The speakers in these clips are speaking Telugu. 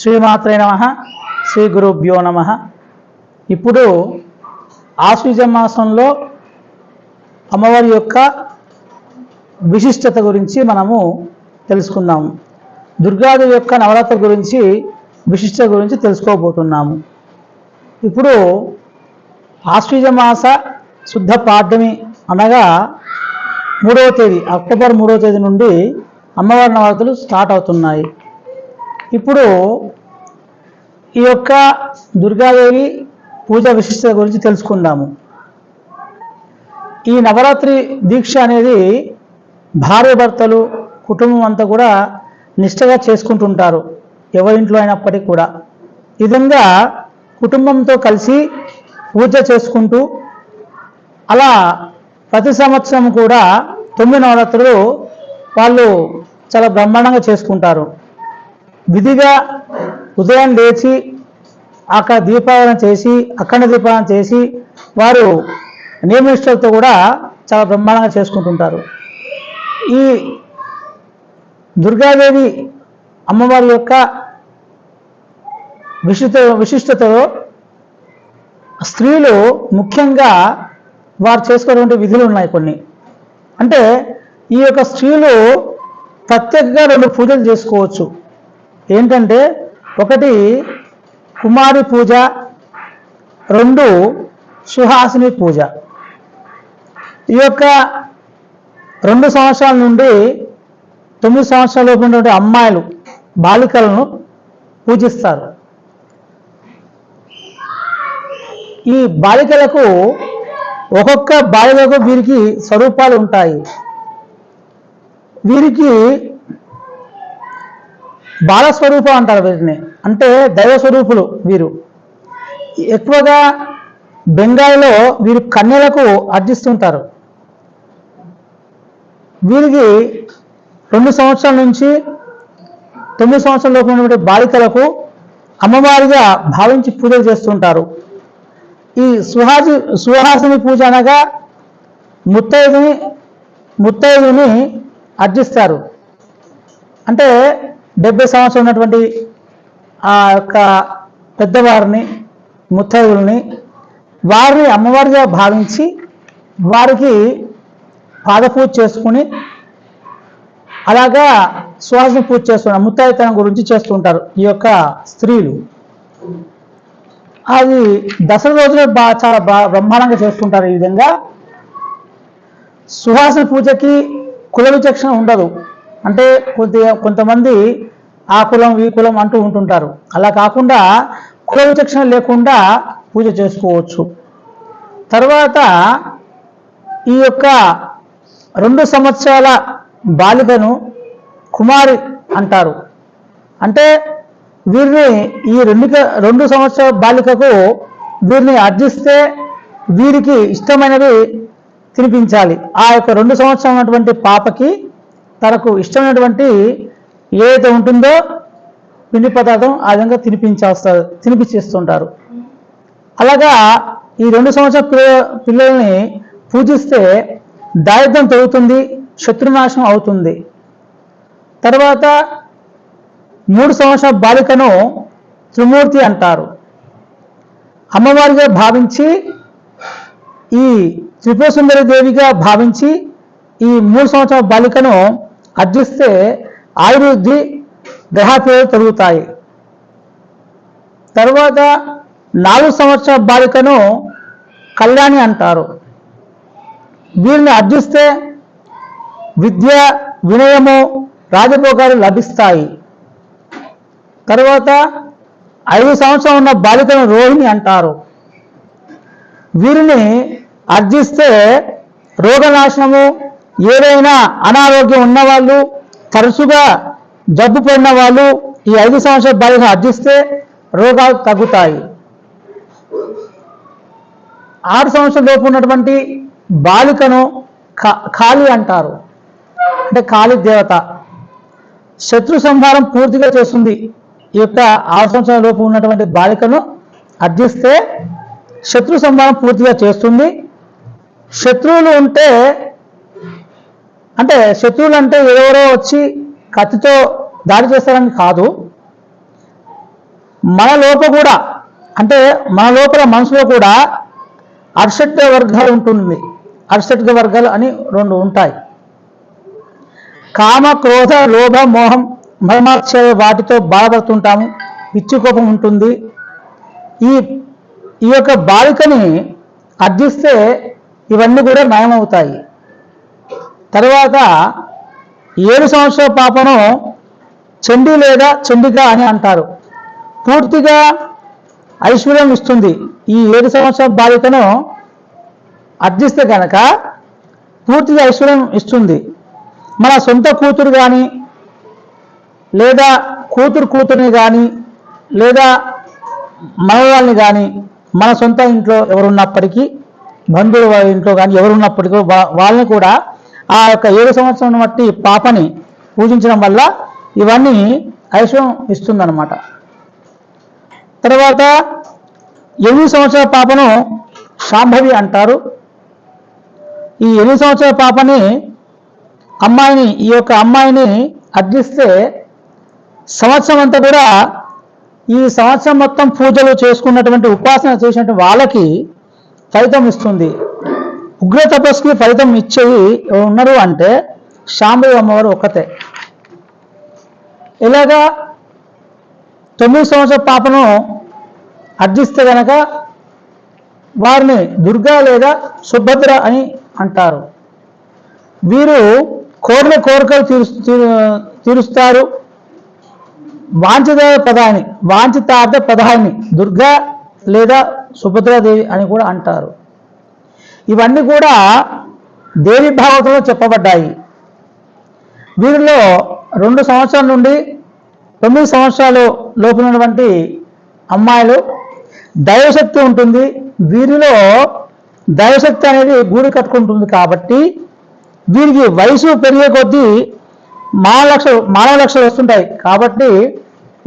శ్రీమాత్రే నమ శ్రీ గురుభ్యో నమ. ఇప్పుడు ఆశ్వీజ మాసంలో అమ్మవారి యొక్క విశిష్టత గురించి మనము తెలుసుకుందాము దుర్గాదేవి యొక్క నవరాత్రి గురించి విశిష్టత గురించి తెలుసుకోబోతున్నాము. ఇప్పుడు ఆశ్వీజ మాస శుద్ధ పాఠమి అనగా మూడవ తేదీ అక్టోబర్ మూడవ తేదీ నుండి అమ్మవారి నవరాత్రులు స్టార్ట్ అవుతున్నాయి. ఇప్పుడు ఈ యొక్క దుర్గాదేవి పూజ విశిష్టత గురించి తెలుసుకుందాము. ఈ నవరాత్రి దీక్ష అనేది భార్య భర్తలు కుటుంబం అంతా కూడా నిష్టగా చేసుకుంటుంటారు ఎవరింట్లో అయినప్పటికీ కూడా. విధంగా కుటుంబంతో కలిసి పూజ చేసుకుంటూ అలా ప్రతి సంవత్సరం కూడా తొమ్మిది నవరాత్రులు వాళ్ళు చాలా బ్రహ్మాండంగా చేసుకుంటారు. విధిగా ఉదయం లేచి అక్కడ దీపావళన చేసి అఖండ దీపావళన చేసి వారు నియమనిష్టలతో కూడా చాలా బ్రహ్మాండంగా చేసుకుంటుంటారు. ఈ దుర్గాదేవి అమ్మవారి యొక్క విశిష్ట విశిష్టతలో స్త్రీలు ముఖ్యంగా వారు చేసుకునేటువంటి విధులు ఉన్నాయి కొన్ని. అంటే ఈ యొక్క స్త్రీలు ప్రత్యేకంగా రెండు పూజలు చేసుకోవచ్చు. ఏంటంటే ఒకటి కుమారి పూజ రెండు సుహాసిని పూజ. ఈ యొక్క రెండు సంవత్సరాల నుండి తొమ్మిది సంవత్సరాలు ఉన్నటువంటి అమ్మాయిలు బాలికలను పూజిస్తారు. ఈ బాలికలకు ఒక్కొక్క బాలికకు వీరికి స్వరూపాలు ఉంటాయి. వీరికి బాలస్వరూపం అంటారు వీరిని అంటే దైవ స్వరూపులు వీరు. ఎక్కువగా బెంగాల్లో వీరు కన్యలకు అర్జిస్తుంటారు. వీరికి రెండు సంవత్సరాల నుంచి తొమ్మిది సంవత్సరాల లోపు బాలికలకు అమ్మవారిగా భావించి పూజలు చేస్తుంటారు. ఈ సుహాసి సుహాసిని పూజ అనగా ముత్తైదుని ముత్తైదుని అర్జిస్తారు. అంటే డెబ్బై సంవత్సరం ఉన్నటువంటి ఆ యొక్క పెద్దవారిని ముత్తైదుల్ని వారిని అమ్మవారిగా భావించి వారికి పాదపూజ చేసుకుని అలాగా సుహాసిని పూజ చేస్తున్నారు ముత్తాయితనం గురించి చేస్తుంటారు ఈ యొక్క స్త్రీలు. అది దసరా రోజున బా చాలా బా బ్రహ్మాండంగా చేసుకుంటారు ఈ విధంగా. సుహాసన పూజకి కుల విచక్షణ ఉండదు. అంటే కొద్దిగా కొంతమంది ఆ కులం ఈ కులం అంటూ ఉంటుంటారు. అలా కాకుండా కుల విచక్షణ లేకుండా పూజ చేసుకోవచ్చు. తర్వాత ఈ యొక్క రెండు సంవత్సరాల బాలికను కుమారి అంటారు. అంటే వీరిని ఈ రెండు రెండు సంవత్సరాల బాలికకు వీరిని అర్జిస్తే వీరికి ఇష్టమైనవి తినిపించాలి. ఆ యొక్క రెండు సంవత్సరం ఉన్నటువంటి పాపకి తనకు ఇష్టమైనటువంటి ఏదైతే ఉంటుందో పిండి పదార్థం ఆ విధంగా తినిపించేస్తారు తినిపించేస్తుంటారు. అలాగా ఈ రెండు సంవత్సరాల పిల్ల పిల్లల్ని పూజిస్తే దారిద్ర్యం తగ్గుతుంది శత్రునాశనం అవుతుంది. తర్వాత మూడు సంవత్సరాల బాలికను త్రిమూర్తి అంటారు. అమ్మవారిగా భావించి ఈ త్రిపురసుందరి దేవిగా భావించి ఈ మూడు సంవత్సరాల బాలికను అర్జిస్తే ఆయుర్వృద్ధి గ్రహాపేదలు తరుగుతాయి తర్వాత నాలుగు సంవత్సరాల బాలికను కళ్యాణి అంటారు. వీరిని అర్జిస్తే విద్య వినయము రాజభోగాలు లభిస్తాయి. తర్వాత ఐదు సంవత్సరం ఉన్న బాలికను రోహిణి అంటారు. వీరిని అర్జిస్తే రోగనాశనము ఏదైనా అనారోగ్యం ఉన్నవాళ్ళు తరచుగా జబ్బు పడిన వాళ్ళు ఈ ఐదు సంవత్సరాల బాలికను అర్జిస్తే రోగాలు తగ్గుతాయి. ఆరు సంవత్సరాల లోపు ఉన్నటువంటి బాలికను కా- అంటారు. అంటే కాళీ దేవత. శత్రు సంహారం పూర్తిగా చేస్తుంది. ఈ యొక్క ఆరు సంవత్సరాల లోపు ఉన్నటువంటి బాలికను అర్జిస్తే శత్రు సంహారం పూర్తిగా చేస్తుంది. శత్రువులు ఉంటే అంటే శత్రువులు అంటే ఎవరో వచ్చి కత్తితో దాడి చేస్తారని కాదు. మన లోప కూడా అంటే మన లోపల మనసులో కూడా అర్షట్ వర్గాలు ఉంటుంది. అర్షట్ వర్గాలు అని రెండు ఉంటాయి. కామ క్రోధ లోభ మోహం మర్మాక్షయ వాటితో బాధపడుతుంటాము. పిచ్చి కోపం ఉంటుంది. ఈ ఈ యొక్క బాలికని అర్జిస్తే ఇవన్నీ కూడా నయమవుతాయి. తర్వాత ఏడు సంవత్సరాల పాపను చండి లేదా చండిక అని అంటారు. పూర్తిగా ఐశ్వర్యం ఇస్తుంది ఈ ఏడు సంవత్సరాల బాలికను అర్జిస్తే కనుక పూర్తిగా ఐశ్వర్యం ఇస్తుంది. మన సొంత కూతురు కానీ లేదా కూతురు కూతుర్ని కానీ లేదా మనవాళ్ళని కానీ మన సొంత ఇంట్లో ఎవరున్నప్పటికీ బంధువుల వాళ్ళ ఇంట్లో కానీ ఎవరున్నప్పటికీ వా- వాళ్ళని కూడా ఆ యొక్క ఏడు సంవత్సరం బట్టి పాపని పూజించడం వల్ల ఇవన్నీ ఐశ్వర్యం ఇస్తుందన్నమాట. తర్వాత ఎనిమిది సంవత్సరాల పాపను శాంభవి అంటారు. ఈ ఎనిమిది సంవత్సరాల పాపని అమ్మాయిని ఈ యొక్క అమ్మాయిని అర్జిస్తే సంవత్సరం అంతా కూడా ఈ సంవత్సరం మొత్తం పూజలు చేసుకున్నటువంటి ఉపాసన చేసినటువంటి వాళ్ళకి ఫలితం ఇస్తుంది. ఉగ్ర తపస్సుకి ఫలితం ఇచ్చేది ఎవరు ఉన్నారు అంటే శాంభవి అమ్మవారు ఒక్కతే. ఇలాగా తొమ్మిది సంవత్సరాల పాపను అర్జిస్తే గనక వారిని దుర్గా లేదా సుభద్ర అని అంటారు. వీరు కోరిన కోరికలు తీరు తీరు- తీరుస్తారు. వాంఛిత పదాన్ని వాంఛితార్థ పదాన్ని దుర్గా లేదా సుభద్రాదేవి అని కూడా అంటారు. ఇవన్నీ కూడా దేవి భాగవతంలో చెప్పబడ్డాయి. వీరిలో రెండు సంవత్సరాల నుండి తొమ్మిది సంవత్సరాలు లోపునటువంటి అమ్మాయిలు దైవశక్తి ఉంటుంది. వీరిలో దైవశక్తి అనేది గూడి కట్టుకుంటుంది కాబట్టి వీరికి వయసు పెరిగే కొద్దీ మానవ లక్షలు మానవ లక్షలు వస్తుంటాయి. కాబట్టి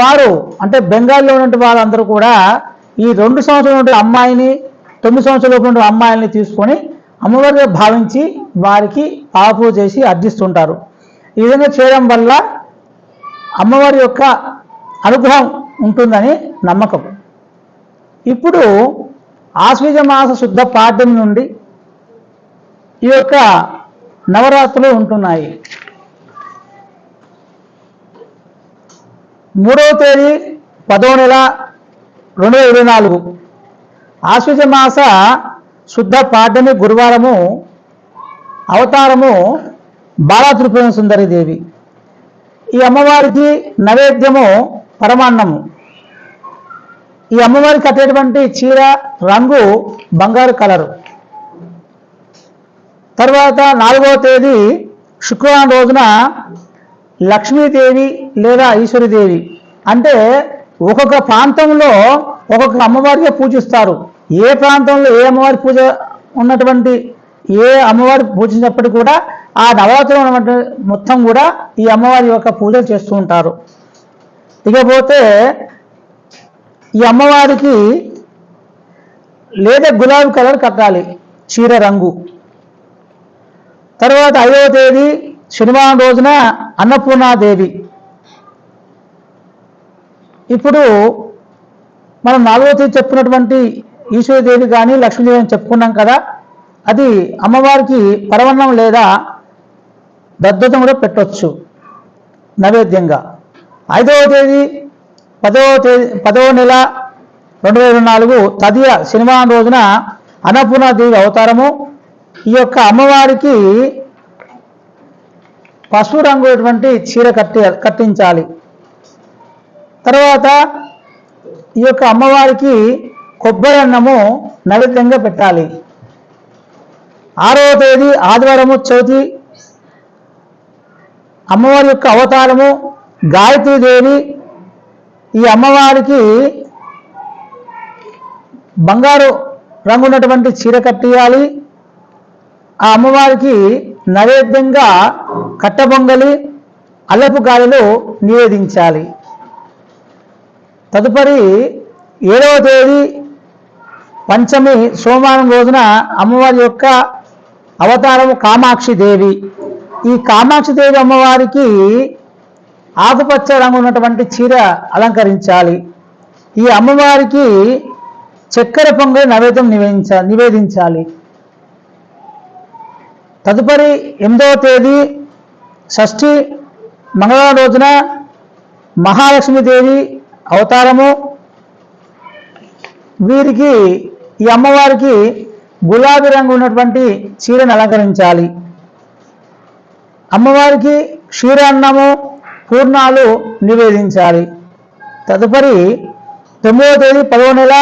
వారు అంటే బెంగాల్లో ఉన్నటువంటి వాళ్ళందరూ కూడా ఈ రెండు సంవత్సరాల నుండి అమ్మాయిని తొమ్మిది సంవత్సరాల లోపు అమ్మాయిల్ని తీసుకొని అమ్మవారిగా భావించి వారికి పాపు చేసి అర్థిస్తుంటారు ఈ విధంగా చేయడం వల్ల అమ్మవారి యొక్క అనుగ్రహం ఉంటుందని నమ్మకం. ఇప్పుడు ఆశ్వీజ మాస శుద్ధ పాఠ్యం నుండి ఈ యొక్క నవరాత్రులు ఉంటున్నాయి. మూడవ తేదీ పదవ నెల రెండు వేల ఇరవై నాలుగు. ఆశ్వజ మాస శుద్ధ పాడ్యమి గురువారము అవతారము బాలా త్రిపుర సుందరి దేవి. ఈ అమ్మవారికి నైవేద్యము పరమాన్నము. ఈ అమ్మవారికి కట్టేటువంటి చీర రంగు బంగారు కలరు. తర్వాత నాలుగవ తేదీ శుక్రవారం రోజున లక్ష్మీదేవి లేదా ఈశ్వరీదేవి. అంటే ఒక్కొక్క ప్రాంతంలో ఒక్కొక్క అమ్మవారిగా పూజిస్తారు. ఏ ప్రాంతంలో ఏ అమ్మవారి పూజ ఉన్నటువంటి ఏ అమ్మవారి పూజించినప్పటికీ కూడా ఆ నవరాత్రులు ఉన్నటువంటి మొత్తం కూడా ఈ అమ్మవారి యొక్క పూజలు చేస్తూ ఉంటారు. ఇకపోతే ఈ అమ్మవారికి లేదా గులాబీ కలర్ కట్టాలి చీర రంగు. తర్వాత ఐదవ తేదీ శనివారం రోజున అన్నపూర్ణాదేవి. ఇప్పుడు మనం నాలుగో తేదీ చెప్పుకున్నటువంటి ఈశ్వరదేవి కానీ లక్ష్మీదేవి అని చెప్పుకున్నాం కదా అది అమ్మవారికి పరవన్నం లేదా దద్దతం కూడా పెట్టొచ్చు నైవేద్యంగా. ఐదవ తేదీ పదవ తేదీ పదవ నెల రెండు వేల నాలుగు తదియ శనివారం రోజున అన్నపూర్ణాదేవి అవతారము. ఈ యొక్క అమ్మవారికి పసుపు రంగు చీర కట్టి కట్టించాలి. తర్వాత ఈ యొక్క అమ్మవారికి కొబ్బరి అన్నము నైవేద్యంగా పెట్టాలి. ఆరవ తేదీ ఆదివారము చవితి అమ్మవారి యొక్క అవతారము గాయత్రీదేవి ఈ అమ్మవారికి బంగారు రంగు ఉన్నటువంటి చీర కట్టియాలి. ఆ అమ్మవారికి నైవేద్యంగా కట్టబొంగలి అల్లపు గాలిలో నివేదించాలి. తదుపరి ఏడవ తేదీ పంచమి సోమవారం రోజున అమ్మవారి యొక్క అవతారము కామాక్షి దేవి. ఈ కామాక్షి దేవి అమ్మవారికి ఆకుపచ్చ రంగు ఉన్నటువంటి చీర అలంకరించాలి. ఈ అమ్మవారికి చక్కెర పొంగలి నైవేద్యం నివేదించ నివేదించాలి. తదుపరి ఎనిమిదవ తేదీ షష్ఠి మంగళవారం రోజున మహాలక్ష్మీదేవి అవతారము వీరికి ఈ అమ్మవారికి గులాబీ రంగు ఉన్నటువంటి చీరను అలంకరించాలి. అమ్మవారికి క్షీరాన్నము పూర్ణాలు నివేదించాలి. తదుపరి తొమ్మిదవ తేదీ పదవ నెల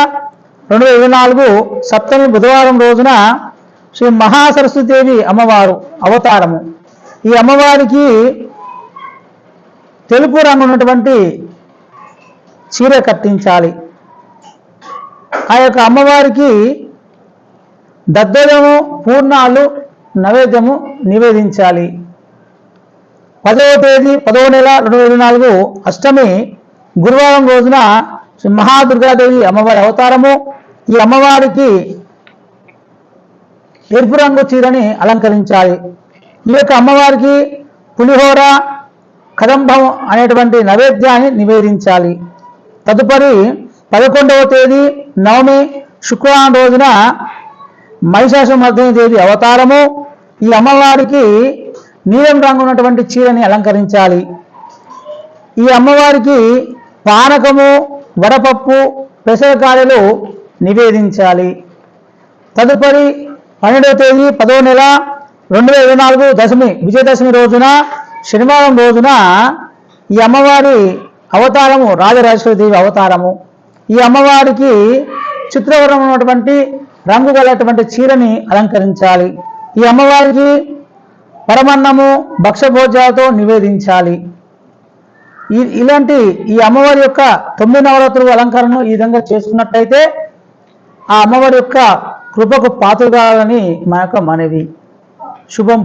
రెండు వేల ఇరవై నాలుగు సప్తమి బుధవారం రోజున శ్రీ మహాసరస్వతీదేవి అమ్మవారు అవతారము. ఈ అమ్మవారికి తెలుపు రంగు ఉన్నటువంటి చీర కట్టించాలి ఆ యొక్క అమ్మవారికి దద్దోజము పూర్ణాలు నైవేద్యము నివేదించాలి. పదవ తేదీ పదవ నెల రెండు వేల నాలుగు అష్టమి గురువారం రోజున శ్రీ మహాదుర్గాదేవి అమ్మవారి అవతారము. ఈ అమ్మవారికి ఎరుపు రంగు చీరని అలంకరించాలి. ఈ యొక్క అమ్మవారికి పులిహోర కదంబం అనేటువంటి నైవేద్యాన్ని నివేదించాలి. తదుపరి పదకొండవ తేదీ నవమి శుక్రవారం రోజున మహిషాసుమర్దిని దేవి అవతారము. ఈ అమ్మవారికి నీలం రంగు ఉన్నటువంటి చీరని అలంకరించాలి. ఈ అమ్మవారికి పానకము వడపప్పు పెసరకాయలు నివేదించాలి. తదుపరి పన్నెండవ తేదీ పదో నెల రెండు వేల ఇరవై నాలుగు దశమి విజయదశమి రోజున శనివారం రోజున ఈ అమ్మవారి అవతారము రాజరాజేశ్వరి దేవి అవతారము. ఈ అమ్మవారికి చిత్రవర్ణం ఉన్నటువంటి రంగు గలటువంటి చీరని అలంకరించాలి. ఈ అమ్మవారికి పరమన్నము భక్షభోజాలతో నివేదించాలి. ఈ ఇలాంటి ఈ అమ్మవారి యొక్క తొమ్మిది నవరాత్రుల అలంకరణ ఈ విధంగా చేసుకున్నట్టయితే ఆ అమ్మవారి యొక్క కృపకు పాత్రగాలని మా యొక్క మనవి. శుభం